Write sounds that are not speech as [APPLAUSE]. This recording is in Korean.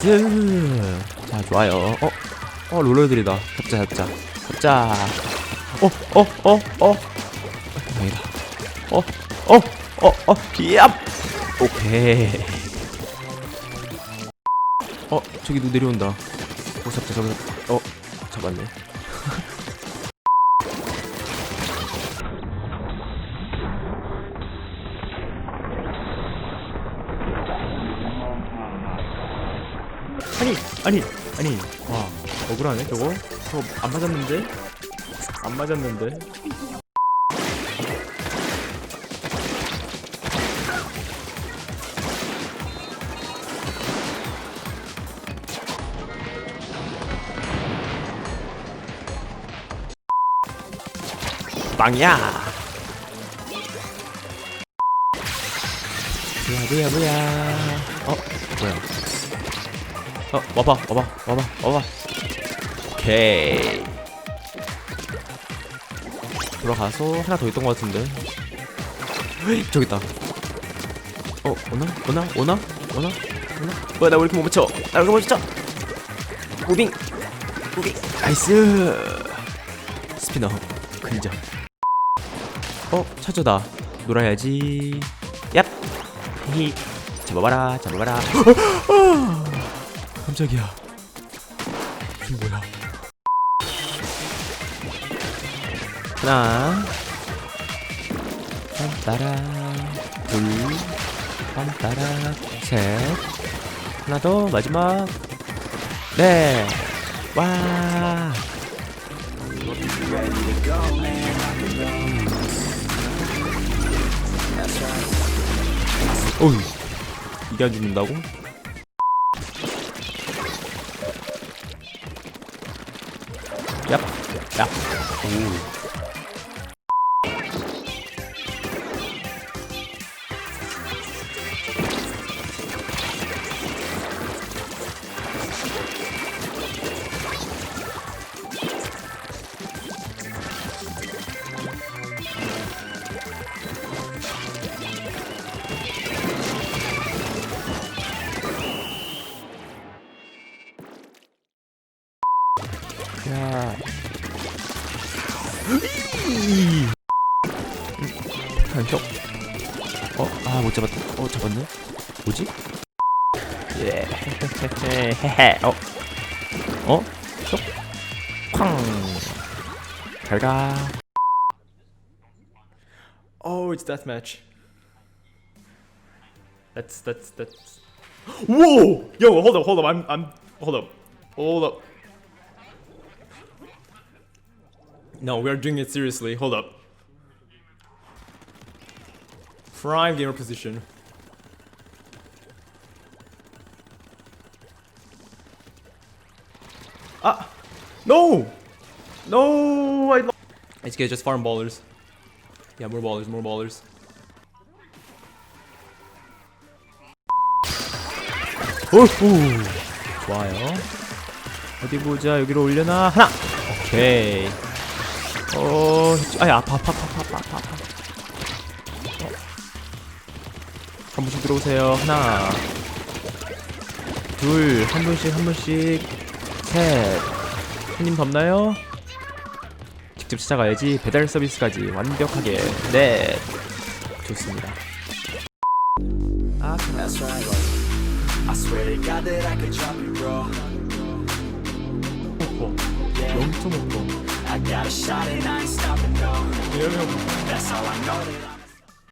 즈. 자 좋아요 어? 어 롤러들이다 잡자 잡자 잡자 어? 어? 어? 어? 다행이다 어? 어? 어? 어? 얍! 오케이 어? 저기 누 내려온다 어 잡자 잡자 어? 잡았네 [LAUGHS] 아니 아니 아니. 와 억울하네 저거. 저거 안 맞았는데? 안 맞았는데? 빵이야. 뭐야 뭐야 뭐야. 어 뭐야 어 와봐 와봐 와봐 와봐. 오케이. 돌아가서 하나 더 있던 것 같은데. 저기 있다. 어 오나? 오나? 오나? 오나? 오나? 뭐야 나 왜 이렇게 못 맞춰? 나 왜 이렇게 못 맞춰 무빙. 무빙. 나이스. 스피너. 근접. 어 찾아다. 놀아야지. 얍. 히히 잡아봐라 잡아봐라 [GASPS] 깜짝이야. 이게 뭐야? 하나. 빰따라. 둘. 빰따라. 셋. 하나 더 마지막. 네 와. 어휴 이게 안 죽는다고? 얍, 얍. 오. 야. 형. 어, 아, 못 잡았다. 어, 잡았네? 뭐지? 예. 헤헤. 어. 어? 쏙. 쾅. 잘 가. Oh, it's that match. That's that's that's. Whoa! Yo, hold up, hold up. I'm I'm hold up. Hold up. No, we are doing it seriously. Hold up. Prime gamer position. Ah! No! No! I lo- It's okay, just farm ballers. Yeah, more ballers, more ballers. 오호! 좋아요. 어디 보자. 여기로 올려놔. 하나! 오케이. 어, 아야 아파 아파 아파 아파 아파 아파. 어. 한 분씩 들어오세요. 하나, 둘, 한 분씩 한 분씩, 셋. 손님 덥나요? 직접 찾아가야지. 배달 서비스까지 완벽하게. 넷. 좋습니다. 아, That's right. I swear to God that I could drop you, bro. 호호. 0.5번. I got a shot and I ain't stopping, no. That's how I know that I'm.